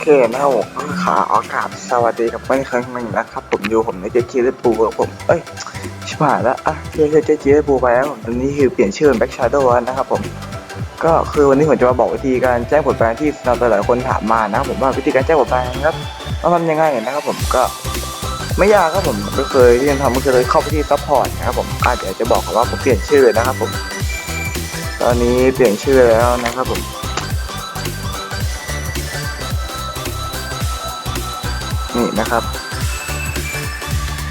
เคนะครับผมขาอากาศสวัสดีกับเพื่อนครั้งหนึ่งนะครับ ผมอยู่ผมในเจจีได้ปูกับผม เอ้ยชิบหายแล้วอะเจเจจีได้ปูไปแล้วตอนนี้คือเปลี่ยนชื่อเป็นแบ็กชาร์โดนะครับผม ก็คือวันนี้ผมจะมาบอกวิธีการแจ้งผลแปลงที่เราหลายๆคนถามมานะครับผมว่าวิธีการแจ้งผลแปลงครับต้องทำยังไงนะครับผมก็ไม่ยากครับผมก็เคยที่จะทำก็คือเลยเข้าไปที่ซัพพอร์ตนะครับผมอะเดี๋ยวจะบอกก่อนว่าผมเปลี่ยนชื่อนะครับผม ตอนนี้เปลี่ยนชื่อแล้วนะครับผม นี่นะครับ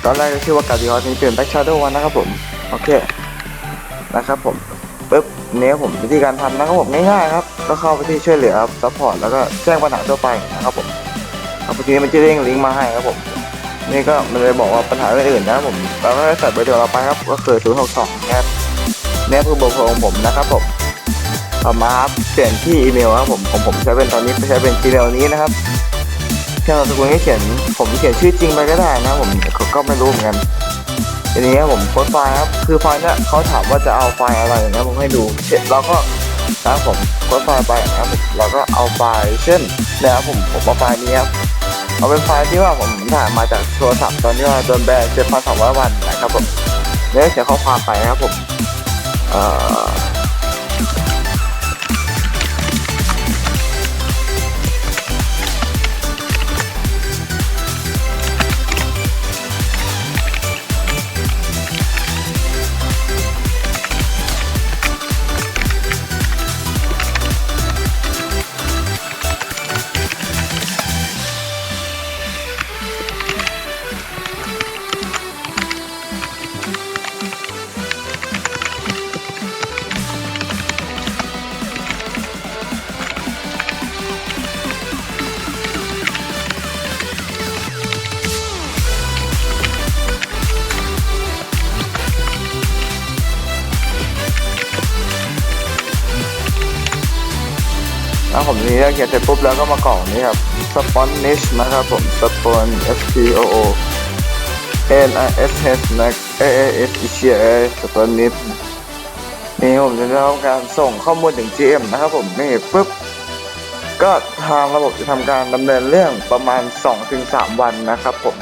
ตอนแรกก็ชื่อว่ากาดิออสนี่เปลี่ยนแบ็กชาร์โดวันนะครับผม โอเค นะครับผมปึ๊บเนี้ยผมวิธีการทำนะครับผมง่ายๆครับ ก็เข้าไปที่ช่วยเหลือซัพพอร์ตแล้วก็แจ้งปัญหาทั่วไปนะครับผมเอาทีนี้มันจะเด้งลิงก์มาให้ครับผม นี่ก็มันเลยบอกว่าปัญหาอื่นๆนะครับผมเราก็ใส่เบอร์โทรเราไปครับก็คือ0 6 2นะครับเนี่ยคือเบอร์โทรของผมนะครับผมต่อมาครับเปลี่ยนที่อีเมลครับผมผมผมใช้เป็นตอนนี้ใช้เป็น Gmail นี้นะครับ แค่เราตะกุลให้เขียน ผมเขียนชื่อจริงไปก็ได้นะผมก็ก็ไม่รู้เหมือนกันทีนี้ผมโพสไฟล์ครับ คือไฟล์เนี่ยเขาถามว่าจะเอาไฟล์อะไรนะผมให้ดูเสร็จเราก็นะผมโพสไฟล์ไปนะครับผมเราก็เอาไฟล์เช่นนะครับผมผมเอาไฟล์นี้ครับเอาเป็นไฟล์ที่ว่าผมถ่ายมาจากโทรศัพท์ตอนที่ว่าโดนแบนเจ็ดพันสองร้อยวันนะครับผมแล้วเขียนข้อความไปนะครับผมเอ่อ แล้วผมนี้เขียนเสร็จปุ๊บแล้วก็มากรอกนี้ครับ sponish นะครับผม spon s p o o n i s h นะ a a s e c a sponish นี่ผมจะทำการส่งข้อมูลถึง GM นะครับผมนี่ปุ๊บก็ทางระบบจะทำการดำเนินเรื่องประมาณ 2-3 วันนะครับผม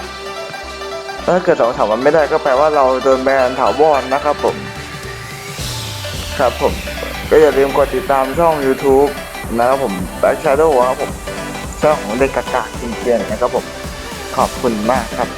ถ้าเกิดสองสามวันไม่ได้ก็แปลว่าเราโดนแบนถาวรนะครับผม ครับผม ก็อย่าลืมกดติดตามช่อง YouTube นะครับผมแบ็คชาร์โดครับผมช่องของเด็กกากากินเกียนนะครับผมขอบคุณมากครับ